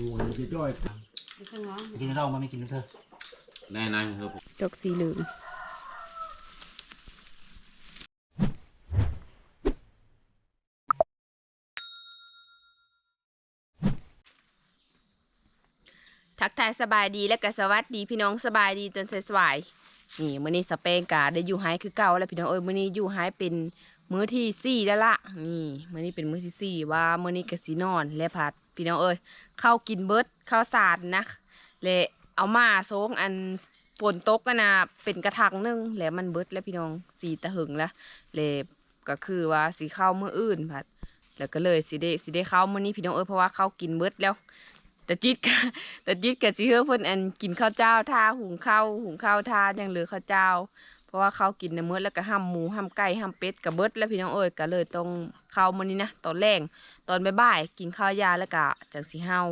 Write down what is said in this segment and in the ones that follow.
ดูมันจะจ้อยกินเรามันไม่กินเธอแน่นอนคือผมจกสีเหลืองทักทายสบายดีและก็สวัสดีพี่น้องสบายดีจนสวายๆนี่มื้อนี้สเปงกาได้อยู่ไฮคือเก่าแล้วพี่น้องเอ้ยมื้อนี้อยู่ไฮเป็นมื้อที่สี่แล้วละนี่มื้อนี้เป็นมื้อที่สี่ว่ามื้อนี้ก็สินอนและผัด พี่น้องเอ้ยข้าวกินเบิดข้าวสารนะและเอามาโซงอันฝนตกกันนะเป็นกระถางนึงแล้วมันเบิดแล้วพี่น้องสีตะหึงแล้วเลยก็คือว่าสีข้าวมื้ออื่นผัดแล้วก็เลยสิได้สิได้ข้าวมื้อนี้พี่น้องเอ้ยเพราะว่าข้าวกินเบิดแล้วแต่จิตก็แต่จิตก็สิเฮือเพิ่นอันกินข้าวเจ้าท่าหุงข้าวหุงข้าวท่ายังเหลือข้าวเจ้า เพราะว่าเขากินในมื้อแล้วก็ห้ำหมูห้ำไก่ห้ำเป็ดกับเบิดแล้วพี่น้องเอ้ยก็เลยต้องข้าวมื้อนี้นะตอนแรง ตอนบ่ายๆกินข้าวยาแล้วก็จังสิเฮา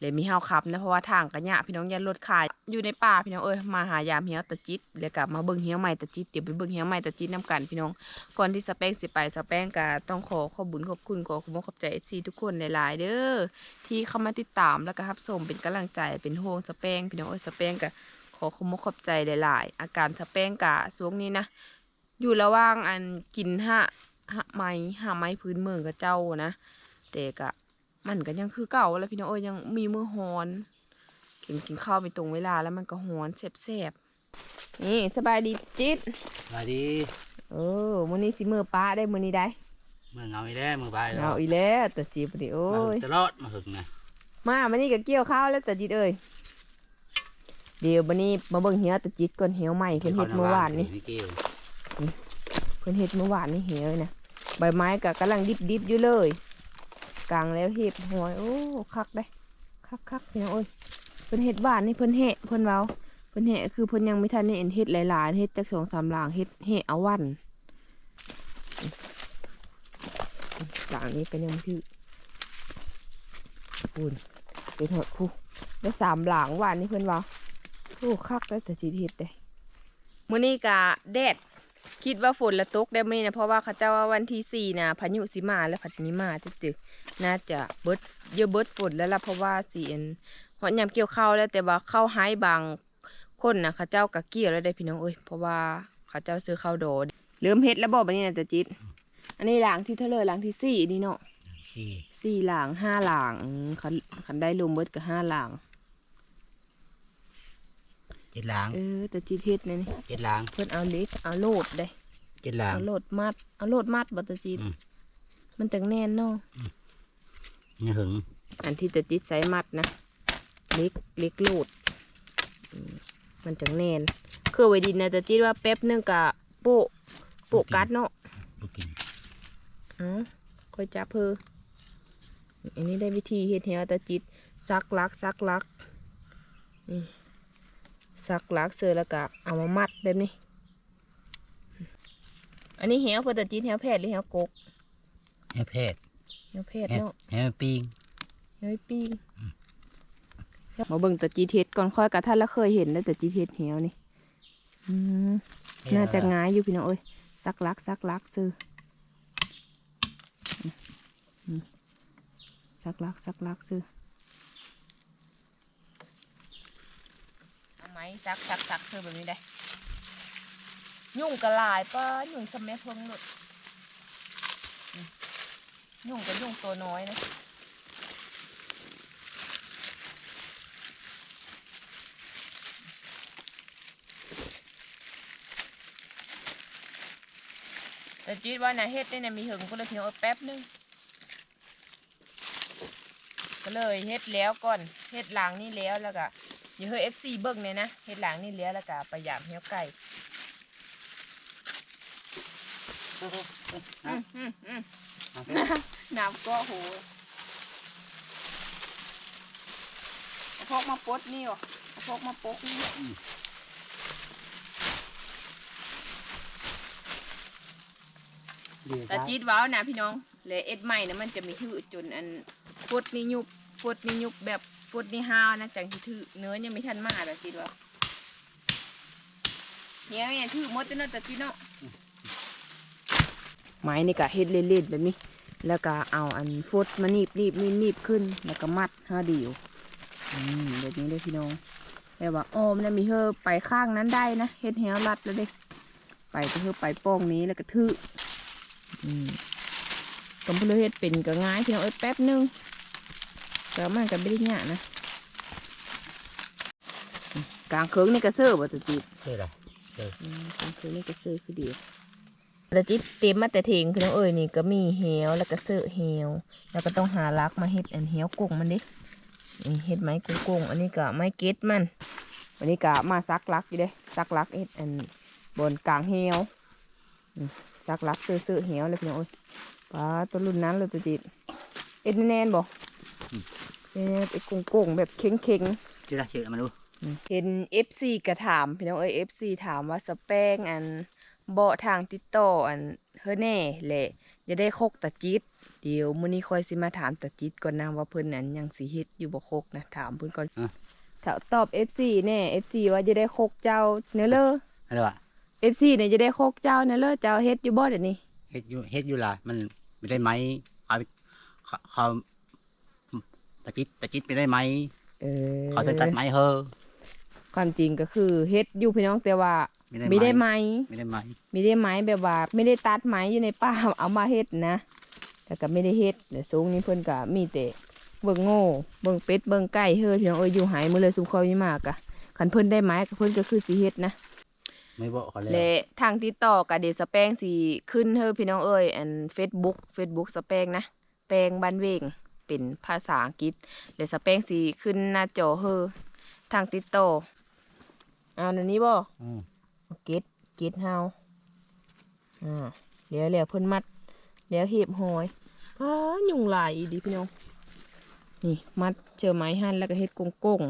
เลยมีเฮาขับนะเพราะว่าทางกระยะพี่น้องยันรถขายอยู่ในป่าพี่น้องเอ้ยมาหายามเหี่ยวตะจิตแล้วก็มาเบิ่งเหี่ยวใหม่ตะจิตเดี๋ยวไปเบิ่งเหี่ยวใหม่ตะจิตนํกันพี่น้องก่อนที่สแป้งสิไปสแป้งก็ต้องขอขอบบุญขอบคุณขอขอบคุณขอบใจ FC ทุกคนหลาย ๆ เด้อที่เข้ามาติดตามแล้วก็รับชมเป็นกำลังใจเป็นห่วงสแป้งพี่น้องเอ้ยสแป้งก็ขอขอบคุณขอบใจหลาย ๆ อาการสแป้งกะช่วงนี้นะอยู่ระหว่างอันกินห้าห้าไม้หาไม้พื้นเมืองกับเจ้านะ แต่กะมันก็ยังคือเก่าแล้วพี่น้องเอ้ยยังมีมือฮอนกินกินข้าวไปตรงเวลาแล้วมันก็ฮอนแซ่บๆนี่สบายดีจิตสวัสดี เออมื้อนี้สิมือป้าได้มื้อนี้ได้มือเงาอีแล้วมือใบแล้เอาวอีแล้วแต่จีบดิโอ้ยตลอดมาถึงนะมามื้อนี้ก็เกี่ยวข้าวแล้วแต่จิตเอ้ยเดี๋ยวมื้อนี้มาเบิ่งเหี่ยวแต่จิตก่อนเหี่ยวใหม่เพิ่นเฮ็ดเมื่อวานนี่ไม่เกี่ยวเพิ่นเฮ็ดเมื่อวานนี่เหี่ยวเลยนะใบไม้ก็กำลังดิบๆอยู่เลย กลางแล้วเห็บหอยโอ้คักได้คักคักๆพี่น้องเอ้ยเพิ่นเฮ็ดบ้านนี่เพิ่นแหะเพิ่นเว้าเพิ่นแหะคือเพิ่นยังไม่ทันได้เอ็นเฮ็ดหลายๆเฮ็ดจักสองสามหลางเฮ็ดแหะเอาวันหลังนี้ก็ยังพี่ปูนเป็นหดผู้ได้สามหลังวันนี่เพิ่นเว้าโอ้คักได้แต่จีเฮ็ดได้มื้อนี้ก็แดด คิดว่าฝนละตกได้ไหมนะเพราะว่าเขาเจ้าว่าวันที่สี่นะพายุสิมาและพัดนี้มาจะจึกน่าจะเบิดเยอะเบิดฝนแล้วล่ะเพราะว่าสีเอ็นเพราะยามเกี่ยวข้าวแล้วแต่ว่าข้าวหายบางคนนะเขาเจ้าก็เกี่ยวแล้วได้พี่น้องเอ้ยเพราะว่าเขาเจ้าซื้อข้าวโดดเริ่มเฮ็ดแล้วบอกบันนี้นะจะจิต อันนี้หลังที่เท่าเลยหลังที่สี่นี่เนาะสี่สี่หลังห้าหลังอืมคันคันได้รวมเบิดกับห้าหลัง เจ็ดหลังเออแต่จิตเฮ็ดนี่นี่เจ็ดหลังเพิ่นเอาเล็กเอาโลดได้เจ็ดหลังเอาโลดมัดเอาโลดมัดบัตรจิตอืมมันจังแน่นเนาะนี่หึงอันที่จะจิตใส่มัดนะเล็กเล็กโลดอืมมันจังแน่นคือไว้ดินนะจะจิตว่าแป๊บนึงกะโปะโปะกัดเนาะลูกกินเอ๋อค่อยจับเพออันนี้ได้วิธีเฮ็ดแฮวตะจิตซักลักซักลักนี่ ซักลักเสร็จแล้วก็เอามามัดแบบนี้ อันนี้แฮวเพื่อตะจิตแฮวแพทย์หรือแฮวกกแห่แพทย์แฮวแพทย์แห่เนาะแห่ปิงเฮ้ยปิ้งมาเบิ่งตะจีเทสก่อนค่อยกะท่านละเคยเห็นแล้วตะจีเทสเหี่ยวนี่อืมน่าจะง่ายอยู่พี่น้องเอ้ยซักลักซักลักซื้ออืมอืมซักลักซักลักซื้อเอาไหม ซักซักซักซื้อแบบนี้ได้ ยุ่งกระลายป้ายุ่งสมัยเพิ่งหลุดยุ่งกับยุ่งตัวน้อยนะแต่จีดว่านะเฮ็ดนี่นะมีหึงก็เลยเพี่น้องเอาแป๊บนึงก็เลยเฮ็ดแล้วก่อนเฮ็ดหลังนี่แล้วแล้วก็ อย่าเฮ้ยเอฟซีเบิ่งเนี่ยนะเฮ็ดหลังนี่แล้วแล้วก็ไปยามเหี้ยวไก่อืมอืมอืมน้ำก็โหเอาพกมาปดนี่วะเอาพกมาปกนี่แต่จีดว้าวนะพี่น้องเลยเอ็ดใหม่นะมันจะมีถือจนอันปดนี่ยุบปดนี่ยุบแบบ ปดนี่ห้าวนะจังที่ถือเนื้อยังไม่ทันมาแต่จีดว้าเนี้ยเนี่ยถือมดแล้วเนาะแต่จีดเนาะไม้นี่ก็เฮ็ดเล่นๆแบบนี้ แล้วก็เอาอันฟดมานีบนีบนีบนีบขึ้น แล้วก็มัดห้าเดียวอืมแบบนี้เลยพี่น้องแต่ว่าโอ้มันนะมีเฮอไปข้างนั้นได้นะเฮ็ดแหวรัดแล้วเด้ไปก็เฮอไปโป้งนี้แล้วก็ทืออืมก็บ่เลยเฮ็ดเป็นก็ง่ายพี่น้องเอ้ยแป๊บนึง แต่มันก็ไม่ได้ยากนะอืมกลางเคิงนี่ก็เสื้อบ่ตัวจีดเท่าไหรอืมกลางเคิงนี่ก็เสื้อคือเดียวแล้วจิตเต็มมาแต่เถงพี่น้องเอ้ยนี่ก็มีเหวแล้วก็เสื้อเหวแล้วก็ต้องหาลักมาเฮ็ดอันเหวกงมันดินี่เฮ็ดไม้กุ้งกุ้งอันนี้ก็ไม้เก็ดมันอันนี้ก็มาซักลักอยู่เด้ซักลักเฮ็ดอันบนกลางเฮวอืมซักลักซื้อซื้อเฮวเลยพี่น้องเอ้ยปลาตัวรุ่นนั้นเลยตัวจีดเอ็ดแน่นๆบ่ เอ็ดไอ้กุ้งกุ้งแบบเค็งๆชื่ออะไรชื่อมาดู เห็น FC กระถามพี่น้องเอ้ย FC ถามว่าสเปงอันเบาะทางติดต่ออันเฮอแน่แหละจะได้โคกตะจิต เดี๋ยวมื้อนี้ค่อยสิมาถามตะจิตก่อนนะว่าเพิ่นนั้นยังสิเฮ็ดอยู่บ่โคกนะถามเพิ่นก่อนถ้าตอบ FC แน่ FC ว่าจะได้โคกเจ้าเนื้อเลออะไรวะ FC เนี่ยจะได้โคกเจ้าเนื้อเลอเจ้าเฮ็ดอยู่บ่เดี๋ยวนี้เฮ็ดอยู่เฮ็ดอยู่ล่ะมันไม่ได้ไหมเขาเขาเขา ตะจิตตะจิตไม่ได้ไหมเออเขาจะตัดไม้เฮอความจริงก็คือเฮ็ดอยู่พี่น้องแต่ว่าไม่ไม่ได้ได้ไหมไหมไม่ได้ไหมไม่ได้ไม้แบบว่า ไม่ได้ตัดไม้อยู่ในป่าเอามาเฮ็ดนะแต่ก็ไม่ได้เฮ็ดแต่สูงนี้เพิ่นก็มีแต่เบิ่งโง่เบิ่งเป็ดเบิ่งไก่เฮ้ยพี่น้องเอ้ยอยู่หายมื้อเลยสุมคอยมีมากอะคันเพิ่นได้ไม้ก็เพิ่นก็คือสิเฮ็ดนะไม่บอกเขาเลยและทางติดต่อก็เดยวสแปงสิขึ้นเฮ้ยพี่น้องเอ้ยอัน Facebook Facebook สแปงนะแปงบ้านเวง เป็นภาษาอังกฤษและสแปงสิขึ้นหน้าจอเฮ้ยทางติดต่อเอาอันนี้บ่อืมเก็ดเก็ดเฮาอ่าเดี๋ยวเดี๋ยวเพิ่นมัดเดี๋ยวเหีบหอยพ้ายุงหลายอีดีพี่น้องนี่มัดเจอไม้หั่นแล้วก็เฮ็ดกงกง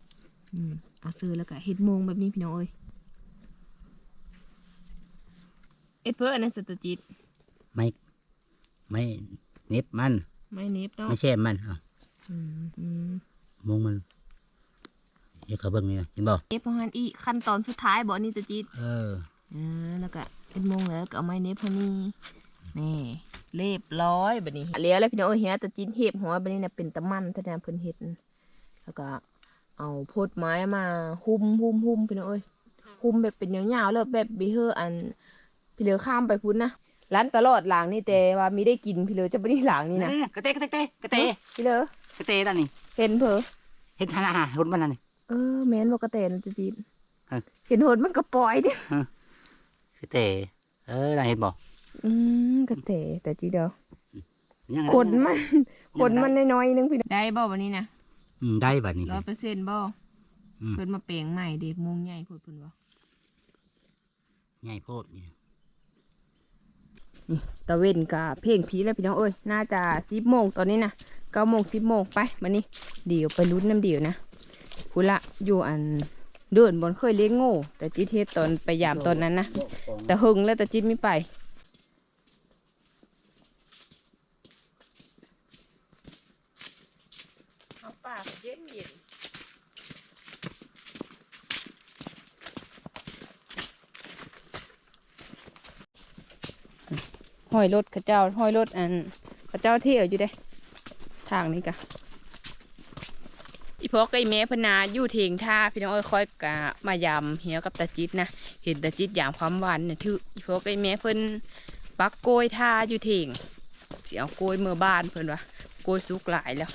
ๆอืมเอาซื้อแล้วก็เฮ็ดโมงแบบนี้พี่น้องเอ้ยเอ็ดเพื่ออันนั้นสตวจิตไม่ ไม่เน็บมัน ไม้เน็บเนาะไม่ใช่มันอะอืมอืมมงมันเดี๋ยวเขาเบิ่งนี่นะเห็นบ่เน็บพอหันอีกขั้นตอนสุดท้ายบ่นี่ตะจิตเอออ่าแล้วก็เอ็ดโมงแล้วก็เอาไม้เน็บพอนี่นี่เรียบร้อยแบบนี้เลี้ยวแล้วพี่น้องเอ้ยเฮียตะจินเห็บหัวแบบนี้นะเป็นตะมันท่านนะเพิ่นเฮ็ดแล้วก็เอาโพดไม้มาหุ้มหุ้มหุ้มพี่น้องเอ้ยหุ้มแบบเป็นยาวๆแล้วแบบบีเฮออันพี่เหลือข้ามไปพุ่นนะ ร้านตลอดหลังนี่แต่ว่ามีได้กินพี่เหลือจะไม่ได้หลังนี่นะนี่กระเตะกระเตะกระเตะพี่เหลือกระเตะนั่นนี่เห็นเพอเห็นทานอาหารหุ่นมันนั่นนี่เออแม่นบ่กระเตนจะจีนเออเห็นโหดมันก็ปล่อยเด้กระเตะเออน่าเห็นบ่อืมกระเตแต่จีเดียวยังไงขนมันขนมันน้อยๆนึงพี่ได้บ่วันนี้นะอืมได้บัดนี้ร้อยเปอร์เซ็นต์บ่อืมเพิ่นมาเปลงใหม่เด็กมุงใหญ่พูดเพิ่นว่าใหญ่โพดนี่ ตะเวนกะเพลงผีแล้วพี่น้องเอ้ยน่าจะสิบโมงตอนนี้นะเก้าโมงสิบโมงไปมานี่เดี๋ยวไปลุ้นน้ำเดี๋ยวนะพูละอยู่อันเดินบนเคยเลี้ยงโง่แต่จิตเทศตอนไปยามตอนนั้นนะแต่หึงแล้วแต่จิตไม่ไปเอาปากเย็นเย็น ห้อยรถข้าเจ้าห้อยรถอันข้าเจ้าเที่ยวอยู่เด้ ทางนี้กะอีพอกกับอีแม่พนาอยู่เทงท่าพี่น้องเอ้ยคอยกะมายำเหี่ยวกับตาจิตนะเห็นตาจิตยามความหวานเนี่ยถืออีพอกกับอีแม่เพิ่นปักโกยท่าอยู่เทงเสียวโกยเมื่อบ้านเพิ่นวะโกยสุกหลายแล้ว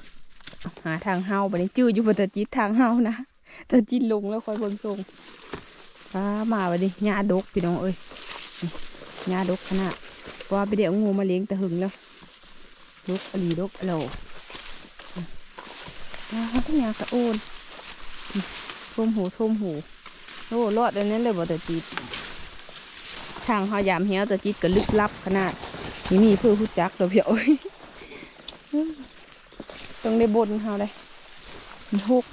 หาทางเฮาบัดนี้จื้ออยู่บนตาจิตทางเฮานะตาจิตลงแล้วคอยบิ่งทรงป้ามาบัดนี้หญ้าดกพี่น้องเอ้ยหญ้าดกขนาด ว่าไปเดี๋ยวงูมาเลี้ยงแต่หึงแล้วลุกอลีลุกอโลอ่าทุกอย่างกระโอนท่วมหูท่วมหูโอ้รอดอันนั้นเลยบ่แต่จีดทางเฮายามเหี่ยวแต่จีดก็ลึกลับขนาดนี่มีเพื่อผู้จักเราเพียวโอ้ยต้องได้บนเฮาเลยมีหก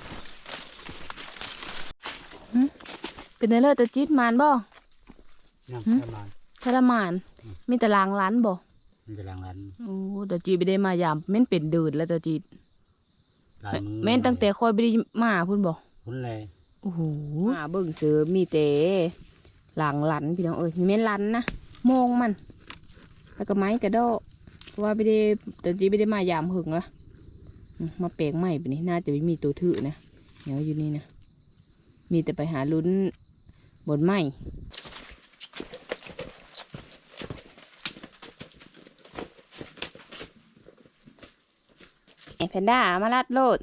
เป็นไงเลิศแต่จีดมานบ่ยังหืมประมาณ ทรมาน มีแต่ลางร้านบ่มันจะลังรันโอ้แต่จีไม่ได้มายามแม่นเป็นเดือดแล้วแต่จีลายมือแม่นตั้งแต่คอยไม่ได้มาพุ่นบอกหุ่นเลยโอ้โหมาเบิ่งเสือมีแต่หลังหลันพี่น้องเอ้ยมีแม่นหลันนะโมงมัน แล้วก็ไม้กระโดดเพราะว่าไม่ได้แต่จีไม่ได้มายามหึงละอืมมาแปลงใหม่ไปนี่น่าจะไม่มีตัวถือนะเดี๋ยวอยู่นี่นะมีแต่ไปหาลุ้นบนไม้ไอแพ นด้ามาลัดโลด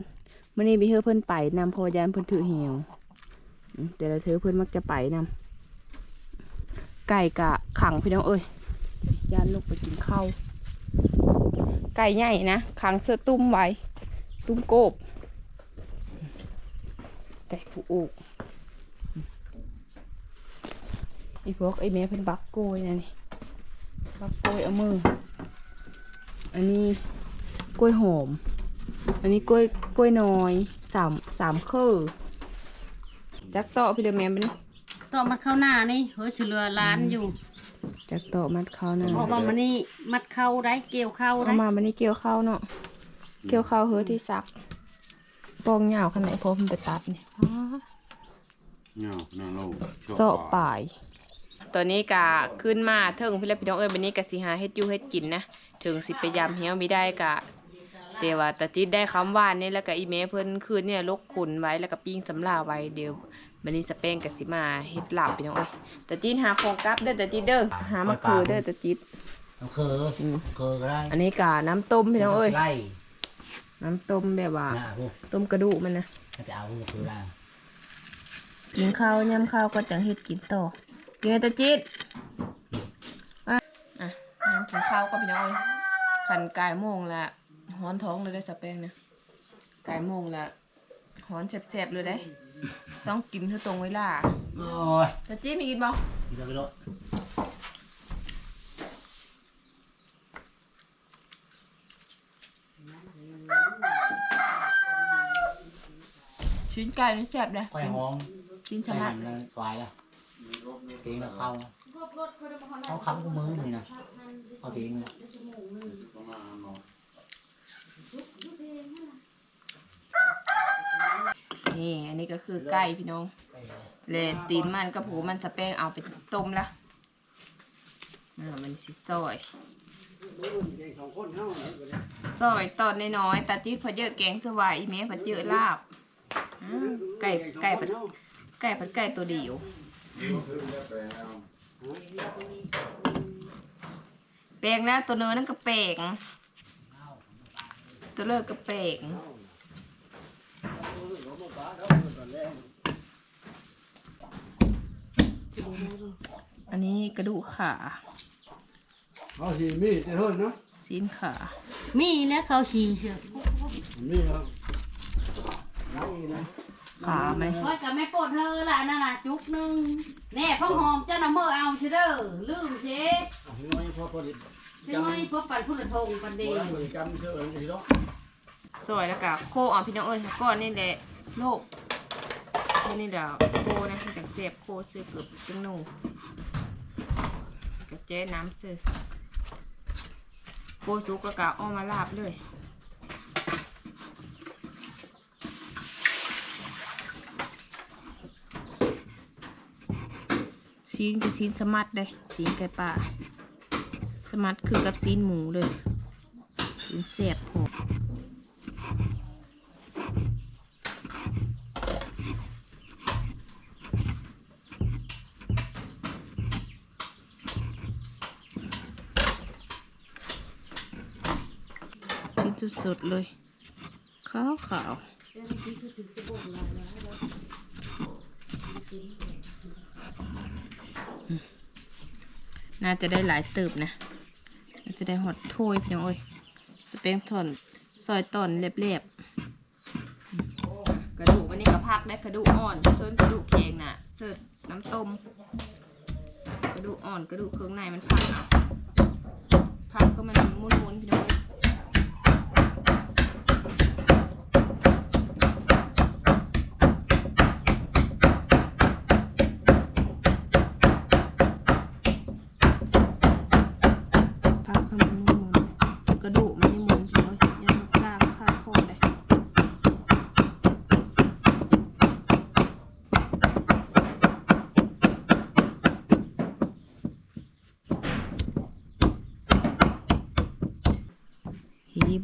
มื่อนี้มีเธอเพิ่นไปนำพอยานเพิ่นถือเหี่ยวแต่ละเธอเพิ่นมักจะไปนำไก่กะขังพี่น้องเอ้ยยานลูกไปกินข้าวไก่ใหญ่นะขังเสื้อตุ้มไว้ ตุ้มโกบ ไก่ผูอกอีพวกไอแม่เพิ่นบักโกยนะนี่บักโกยเอามือ อันนี้กล้วยหอม อันนี้กล้วยกล้วยน้อยสามสามเครือจักเตาะพี่เดอแม่เป็นต่อมัดเข้าหน้านี่เฮ้ยสิเหลือล้านอยู่จักเตาะมัดเข้านะเพราะว่ามันนี่มัดเข้าได้เกี่ยวเข้าเอาได้มามันนี่เกี่ยวข้าวเนาะเกี่ยวข้าวเฮ้อที่ซักปองยาวขนาดไหนพอมันไปตัดนี่เงาหน้าโลกเสาะป่ายตอนนี้กะขึ้นมาเถิงพี่และพี่น้องเอ้ยวันนี้กะสิหาเฮ็ดอยู่เฮ็ดกินนะ ถึงสิไปยำเหี้ยวไม่ได้กะ แต่ว่าตาจิตได้คำหวานนี่แล้วก็อีเมเพิ่นคืนเนี่ยลกขุนไว้แล้วก็ปิ้งสำลาไว้เดี๋ยววันนี้สเปงกะสิมาเฮ็ดลาบพี่น้องเอ้ยตาจิตหาของกลับเด้อตาจิตเด้อหามะเขือเด้อตาจิตเอาเคอเคอก็ได้อันนี้กะน้ำต้มพี่น้องเอ้ยไล่น้ำต้มแบบว่าหน้าพวกต้มกระดูกมันนะถ้าจะเอาพวกคือได้กินข้าวยำข้าวก็จังเฮ็ดกินต่อกินไหมตาจิตอะอะยำกินข้าวก็พี่น้องเอ้ยขันกายโมงละ ฮ้อนท้องเลยได้อสเปงเนี่ยกายโมงละฮ้อนแสบๆเลยได้ ต้องกินเท่าตรงเวลาโอ้ยตาจิตมีกินบ่กินแล้วก็โดดชิ้นไก่นี่แสบเลยไข่หอมชิ้นชะไข่มัหัดนแล้วควายละเก่งแล้วเข้าเขาคำกูมือนี่นะเอาเก่งเลย นี่อันนี้ก็คือไก่พี่น้องเลยตีนมันกับหูมันสเปงเอาไปต้มละอ่ามันสิซอยซอยตอนน้อยๆตาจิ๊ดพอเยอะแกงเสวายอีเมพอเยอะลาบอ่าไก่ไก่ผัดไก่ผัดไก่ตัวเดียวแปลงแล้วตัวเนื้อนั่นก็แปลงตัวเลิกก็แปลง อันนี้กระดูกขาเอาสิมีแต่เฮิรนเนาะซีนขามีแล้วเขาขี่เชือกมีครับขาไหมว่าจะไม่ปวดเธอละนั่นน่ะจุกหนึงแน่พ่อหอมเจ้าน่ะเมื่อเอาเชเด้อลืมเจ๊เอาให้น้อยพอพอดีจังไงพวกปั่นพุ่นละทงปันเดโบงราณบริกรรมเชื่อเอิญทีเนาะซอยแล้วก็โคอ่อนพี่น้องเอ้ยก้อนนี่แหละโลกนี่เดี๋ยวโคนะที่จากเสียบโคซื้อเกือบจังหนู กับเจ๊น้ำซื้อโคสุกแล้วก็เอามาลาบเลยซีนกับซีนสมัดเลยซีนไก่ป่าสมัดคือกับซีนหมูเลยซีนเสียบผชิ้ สดๆเลย ขาวขาวน่าจะได้หลายติบนะน่าจะได้หอดถ้วยพี่น้องเอ้ยสเปงทอนซอยตอนเรียบๆกระดูกวันนี้ก็พักได้กระดูกอ่อนเส้นกระดูกแข็งน่ะเสิร์ฟน้ำต้มกระดูกอ่อนกระดูกเครื่องในมันพักเอาพักก็มันมุนๆพี่น้อง İyi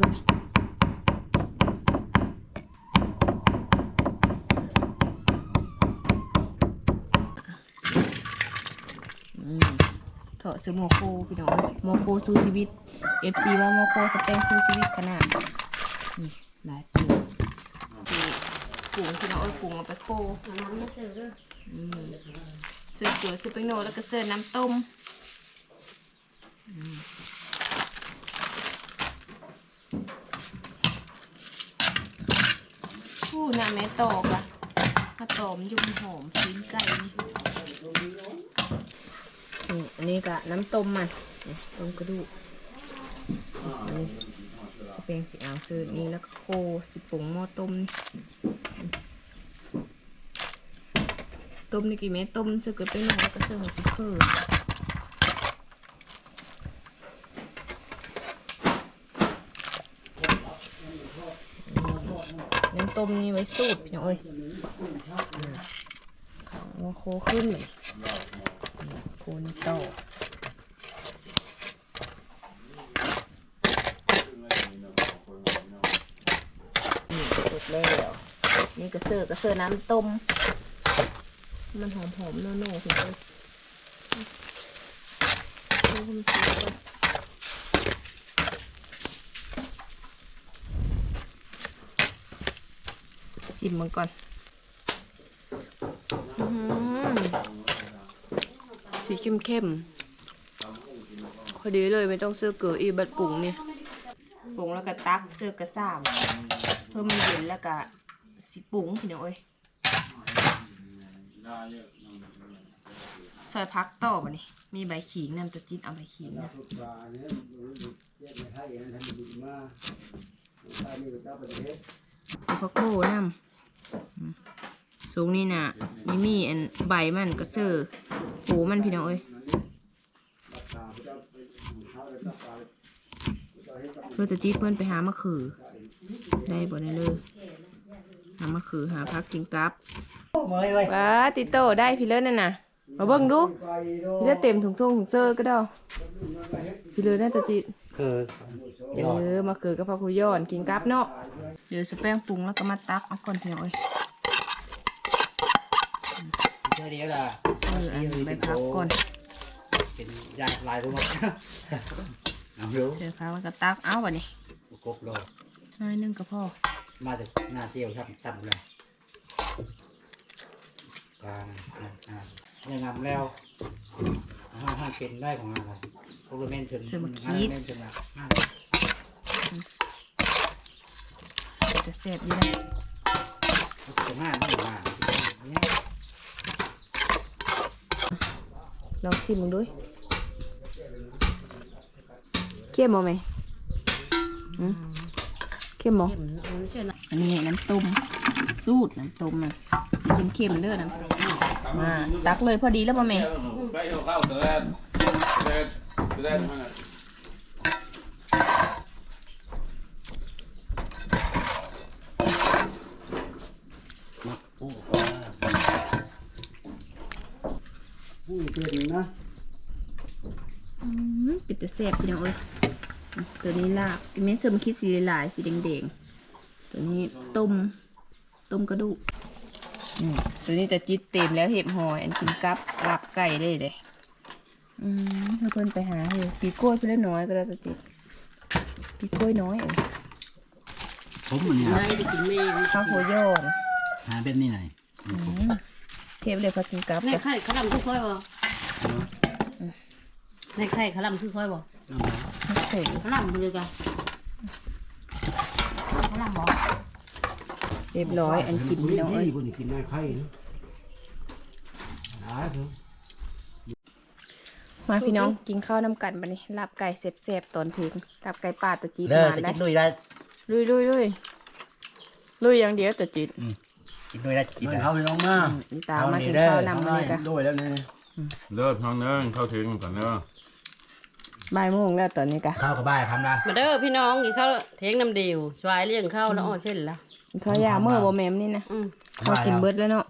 เถอะซื้อโมโคพี่น้องโมโคสู้ชีวิต FC ว่าโมโคสเปนสู้ชีวิตขนาดนี่หลายปีปุ๋งพี่น้องเอาปุ๋งเาไปโคซื้อเกลือซื้อไปโนแล้วก็เสื้อน้ำต้ม อู้หน้าแม่ตอกอะมาตอมยุ่มหอมชิ้นไก่นี่อันนี้ก็น้ำต้มมันต้มกระดูกอันนี้สเปงสีอ่างซื้อนี่แล้วก็โคสิปรุงหม้อต้มต้มนี่กี่เม็ดต้มเสื้อเกลือไปหน่อยแล้วก็เสื้อหัวซิเคอร์น้ำ ต้มนี่ไว้สูตรพี่น้องเอ้ยขาวหัวโคขึ้นเลยโคนต่อนี่สุกแล้วนี่ก็เสื้อก็เสื้อน้ำต้ม มันหอมๆโน่โน่ๆคุณเลยโอ้คุณสีก่อ ชิมมันก่อนอื้อหือสีเข้มเข้มๆพอดีเลยไม่ต้องเสื้อเกลืออีบัดปรุงนี่ปรุงแล้วก็ตักเสื้อกระซามเพิ่มมันเย็นแล้วก็สิปรุงพี่น้องเอ้ยซอยพักต่อบ่นี่มีใบขิงนำตัวจิตเอาใบขิงนะสุดปลาเนี่ยแยกในไทยเองทำดีมากไทยนี่ก็เจ้าประเทศเอาพักโบนำอืม สูงนี่น่ะมีมีอันใบมันก็เซอร์โหมันพี่น้องเอ้ยรักษาพระเจ้าไปเขาเลยรักษาเจ้าให้กับเพื่อตัวจิตเพิ่นไปหามะขือ ได้บ่ได้เลยหามะขือหาพักกินกับเมยเว้ยว้าติโตได้พี่เลิศนั่นน่ะ มาเบิ่งดูไปโดพี่เลิศเต็มถุงทรงถุงเซอร์ก็ได้พี่เลิศน่าจะจิตคือเออมาเกิดกับพระคุย้อนกินกับเนาะ เดี๋ยวสแป้งปรุงแล้วก็มาตักเอาก่อนพี่น้องเอ้ยแค่นี้ล่ะเอออันใบพักก่อนเป็นยางลายผมเอาดูเดี๋ยวพักแล้วก็ตักเอาบ่นี่กบโลน้อยหนึงก็พอมาจากหน้าเที่ยวครับต่ำเลยกลางอ่าเนี่ยงามแล้วห้าห้าเป็นได้ของอะไรพวกเราเม่นถึงห้าเม่นถึงละห้า จะเสร็จอยู่แล้วถึงห้าไม่มาเนี่ยลองชิมมึงด้วยเข้มบ่ไหมหืมเข้มบ่อันนี้น้ำต้มสูตรน้ำต้มนะสีเข้มๆเด้อน้ำมาตักเลยพอดีแล้วบ่แม่ เอาข้าวเสร็จเสร็จเสร็จมันผู้เป็นนะอืมปิดแต่แซ่บพี่น้องเอ้ยอะตัวนี้ลาบกินเม็ดเสริมคิดสีหลายๆสีแดงๆ ตัวนี้ต้ม ต้มกระดูกอืมตัวนี้จะจิตเต็มแล้วเห็บหอยอันกินกับลาบไก่ได้เลยอืมเพื่อนไปหาเฮ้ยปีกล้วยเพื่อนน้อยก็ได้ตัวจิตปีกล้วยน้อยเอ้ยผมมันเนี่ยได้ไปกินเมงข้าวโพย่อนหาเป็นนี่ไหนอืมเทปเลยพอกินกับในกับไข่ขาวดำคือค่อยบ่ ในไข่ขาวดำคือค่อยบ่เข่งขาวดำเลยกันขาวดำบ่เรียบร้อย อันกินพี่น้องเอ้ยคนกินได้ไข่นะหาเถอะมาพี่น้องกินข้าวน้ำกันบันนี้ลาบไก่เสบๆตอนเพลงลาบไก่ป่าตะจีดเด้อมาแต่ได้กินลุยได้ลุยลุยลุยลุยอย่างเดียวตะจีดกินลุยได้กินมันได้เข้าไปน้องมานี่ตามมากินข้าวนำมาเลยกะด้วยแล้วเนี่ย เลิกทางเนื้อเข้าถึงก่อนเนื้อบ่ายโมงแล้วตอนนี้กะข้าวกับบ้ายทำได้มาเด้อพี่น้องกินข้าวเทงน้ำเดียวสวายเลี้ยงข้าวแล้วอ้อเช่นละข้าวยาเมื่อบ่แมมนี่นะอืมพอกินเบิดแล้วเนาะ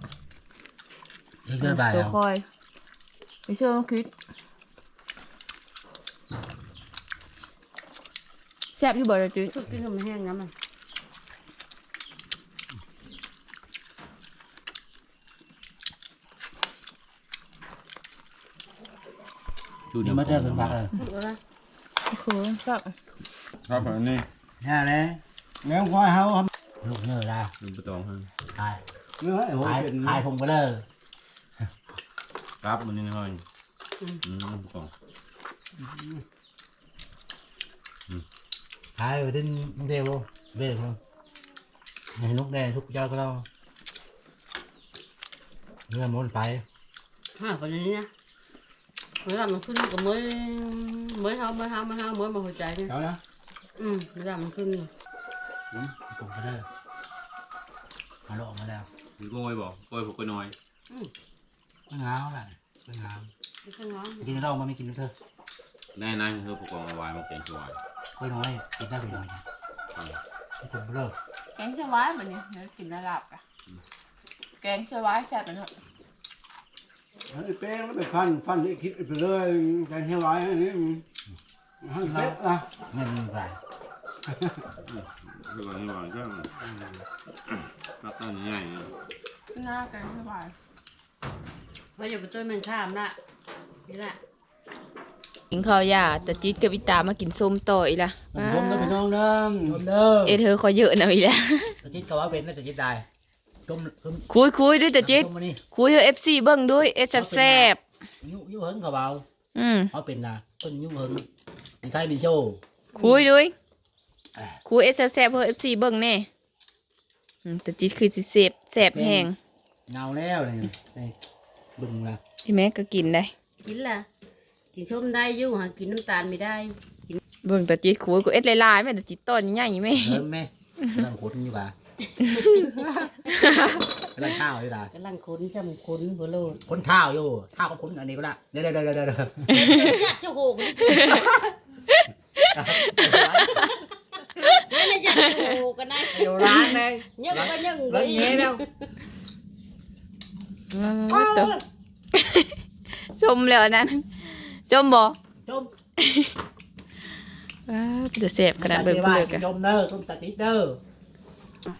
นี่เกินไปตัวคอยไปเชื่อมาคิดแซ่บอยู่บ่ตะจีดชุดกินนมแห้งน้ำมัน นี่มาเจอกันพักเลยคือครับครับอันนี้แน่เลยแล้วควายเฮาทลูกเนื้อได้ดูประตองให้ขายำเนื้อไอ้หัวขายเป็นขายผมก็เลยครับมันนี่ให้อืมประตองขายไปถึงเดียวเบี้ยครับให้นกแดงทุกเจ้าก็ต้องเนื้อมันไปฮะวันนี้นะ เมื่อมันขึ้นก็ mới mới hao mới hao mới hao mới mà hồi chạy nha เจ้านะ ừ mới làm มันขึ้นผมก็เลยมาลอกมาแล้วมันโกยบอกโกยผมก็น้อยไม่งาวเลยไม่งาวมันขึ้นน้อยกินเรามันไม่กินเธอแน่นั่นคือประกองเอาไว้มาแกงช่วยกล้วยน้อยกินได้ไปหน่อยผมเลิก แกงเชวายแบบนี้เนื้อกินระดับอะแกงเชวายแซ่บไปเนอะ ไอ้เป้งแล้วไปฟันฟันไอ้คิดไปเลยการเทวายอันนี้ให้เป๊ะอะเงินมันไปคือว่านี่ว่าก็รับตั้งง่ายหน้าแกงเชวาย bây giờ tôi mình tham đã thế là กินข้าวยาแต่จิตกับวิตามากินส้มต่ออีกละผมผมต้องไปน้องเด้อต้มเด้อเอเธอขอเยอะหน่อยละตะจิตก็ว่าเป็นนะตะจิตได้ ต้มต้มคุยคุยด้วยแต่จิตต้มมานี่คุยเฮอเอฟซีเบิ้งด้วยเอสแซ่บยุ่ยุ่เฮิงเขาเบาๆอืมเขาเป็นนะต้นยุ่เฮิงมีใครมีโชว์คุยด้วยคุยเอสแซ่บๆเฮอเอฟซีเบิ้งแน่อืมแต่จิตคือสิเสบแสบแห้งเงาแล้วนี่นี่บึงละพี่แม่ก็กินได้ chính là thì xôm đây du hả kín nước tàn mì đây เบิ่งแต่จิตคุยกูเอสลายๆแม่แต่จิตต้นใหญ่ๆแม่เฮิงไหมกำลังขุดอยู่ป่ะ กำลังข้าวอยู่ป่ะ cái lăng khốn chầm khốn vừa lô คนเท้าอยู่เท้าก็ขุดอันนี้ก็ได้เดี๋ยวเดี๋ยวเดี๋ยวเดี๋ยวเดี๋ยว nhặt cho hồ cái này nhặt cho hồ cái này เดี๋ยวร้านเลย nhưng mà nhưng ร้านเงี้ยแล้วตัวชมแล้วอันนั้นชมบ่จมว้าวเดือดเสบขนาดเบิ่งว่าเลิกอะจมเด้อต้มตะจิตเด้ออะ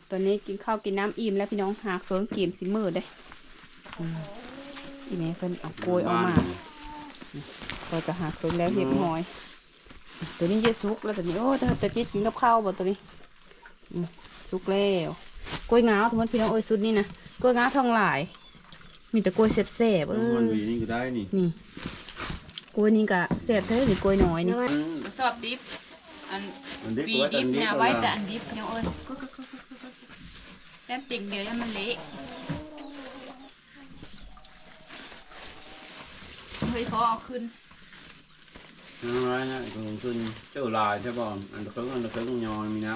ตอนนี้กินข้าวกินน้ำอิ่มแล้วพี่น้องหาเครื่องเกมสิมือได้อืมอีแม่เพิ่นเอาโกยออกมาคอยก็หาเครื่องแล้วเรียบร้อย ตัวนี้เยอะสุกแล้วตัวนี้โอ้แต่แต่จิตกินกับข้าวบ่ตัวนี้อืมสุกแล้วกล้วยงาวทุกคนพี่น้องเอ้ยสุดนี่นะกล้วยงาวทองหลาย มีแต่กล้วยแซ่บๆเอมันอวีนี่ก็ได้นี่นี่กล้วยนี่ก็แซ่บเท่านี่กล้วยน้อยนี่สอบดิบอันมันดิบปีไว้ดิตับนดิบเนี่ยเอาไว้ละแต่อันดิบเนี่ยเอ้ยก็ก็ก็ก็ก็ แต้มติ่งเดียวยังมันเละเฮ้ยพอเอาขึ้นอะไรนะก็ลงทุนเจ้าลายใช่ป่ะอันตะเคิงอันตะเคิงยอยมีนะ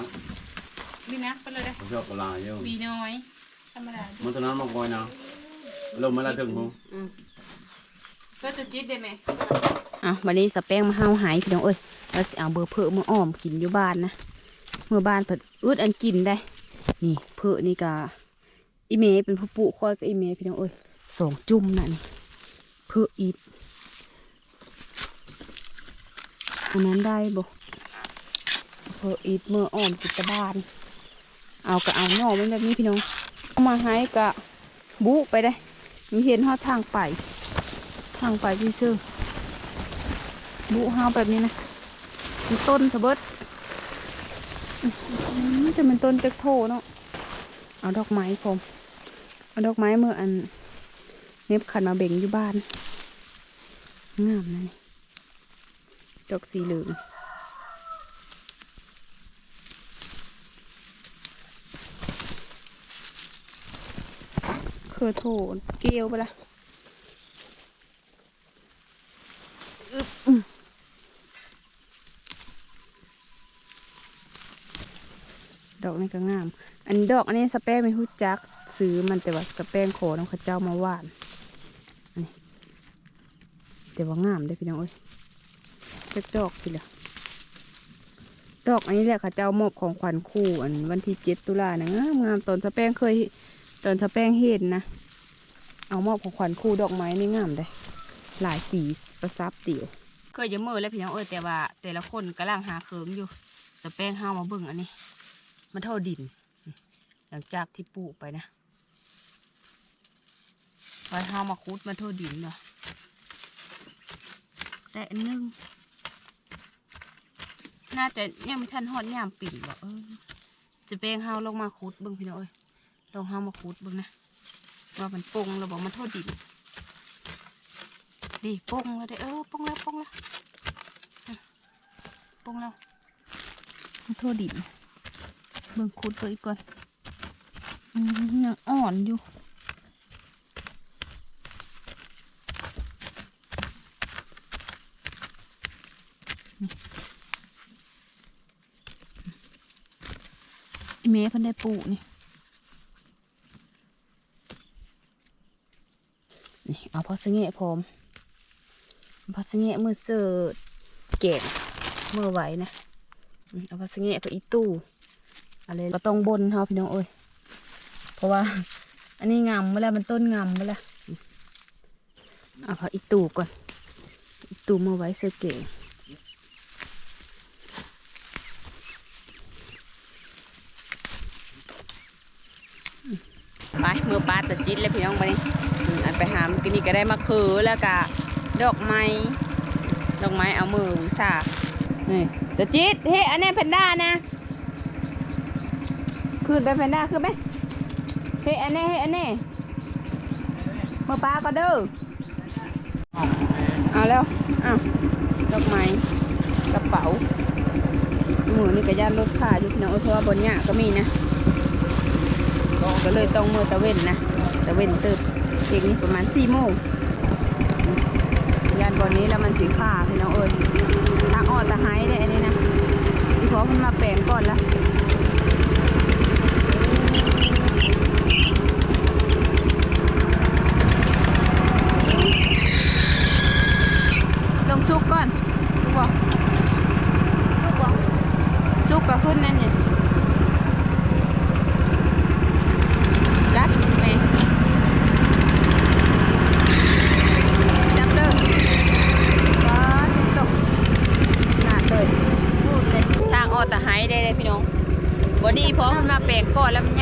มีนักไปเลยนะผมชอบกลายเยอะมีน้อยธรรมดามันตอนนั้นมาก่อยนะลงมาละถึงผมก็จะจิตได้ไหมอะวันนี้สแป้งมาเฮาหายพี่น้องเอ้ยเราสิเอาเบอร์เพอมาอ้อมกินอยู่บ้านนะเมื่อบ้านเปิดอึดอันกินได้ นี่เพื่อนี่กะอีเมเป็นผู้ปุคอยกับอีเมพี่น้องเอ้ยสองจุ่มน่ะนี่เพออีดอันนั้นได้บ่เพื่ออีดเมื่ออ้อมกิตบาน เอากะเอาหน่อมันแบบนี้พี่น้องมาให้กะบุไปได้ มีเห็นหอดทางไป ทางไปพี่ซื้อบุห้าวแบบนี้นะมีต้นสะเบิด อื้อหือแต่มันต้นจักโทเนาะ เอาดอกไม้ผมเอาดอกไม้เมื่ออันเน็บขันมาเบ่งอยู่บ้าน งามนะดอกสีเหลืองเคอโทเกลียวไปละ ดอกนี้ก็งาม อันดอกอันนี้สเปรย์ไม่รู้จักซื้อมันแต่ว่าสเปรย์โขน้องเขาเจ้ามาหวานอันนี้แต่ว่างามได้พี่น้องเอ้ยจักดอกพี่ละดอกอันนี้แหละเขาเจ้ามอบของขวัญคู่อันวันที่เจ็ดตุลานะงามงามตอนสเปรย์เคยตอนสเปรย์เห็นนะ เอามอบของขวัญคู่ดอกไม้นี่งามได้หลายสีประซับเดียวเคยจะเมือแล้วพี่น้องเอ้ยแต่ว่า แต่ละคนกำลังหาเคิงอยู่สเปรย์ห้ามาเบิ่งอันนี้ มันเท่าดิน หลังจากที่ปลูกไปนะไว้ห้ามาคุดมันเท่าดินเนาะแต่อันหนึงน่าจะยังไม่ทันฮอดยามปีบ่เออจะแป้งเฮาลงมาขุดเบิ่งพี่น้องเอ้ยลองเฮามาขุดเบิ่งนะว่ามันปงแล้วบอกมันโทษดินดีปงแล้วได้เออปงแล้วปงแล้วปงแล้วมันโทษดิน เบิ่งขุดเบิ่งอีกก่อนอยังอ่อนอยู่อีเมย์เพิ่นได้ปูนี่นี่เอาพอสเงะพร้อมพอสงเงะมือเสิร์ฟแกงมือไหวนะเอาพอสงเงะไปอีตู้ อะไรก็ต้องบนเฮาพี่น้องเอ้ยเพราะว่า อันนี้งามไปแล้วมันต้นงามไปแล้วอืมเอาพออีตูก่อนอีตูมาไว้เสิร์ฟแกงไปมือปลาตะจิตเลยพี่น้องไปนี่อันไปหามกินนี่ก็ได้มะเขือแล้วก็ดอกไม้ดอกไม้เอามือวิสานี่ตะจิตเฮ้อันนี้แพนด้านะ ขึ้นไปแพนด้าขึ้นไหมเฮ้อันนี้เฮ้อันนี้มือปลาก็เด้อเอาแล้วเอาดอกไม้กระเป๋ามือนี่ก็ย่านรถขาอยู่น้องเอ้ยเพราะว่าบนเนี้ยก็มีนะก็เลยต้องมือตะเว้นนะตะเว้นติบเด็กนี่ประมาณสี่โมงยานบอนนี้แล้วมันสีขาพี่น้องเอ้ยทางอ่อนตะไคร้ได้อันนี้นะอีพอมันมาแปลงก่อนละ ซุกก่อนซุกบ่ซุกบ่ซุกก็ขึ้นนั่นเนี่ยรัดแม่จับเด้อว้าตกหนาเลยพูดเลยทางออกตะไฮได้เลยพี่น้องบอดี้พร้อมมันมาแปลงก่อนแล้วมัน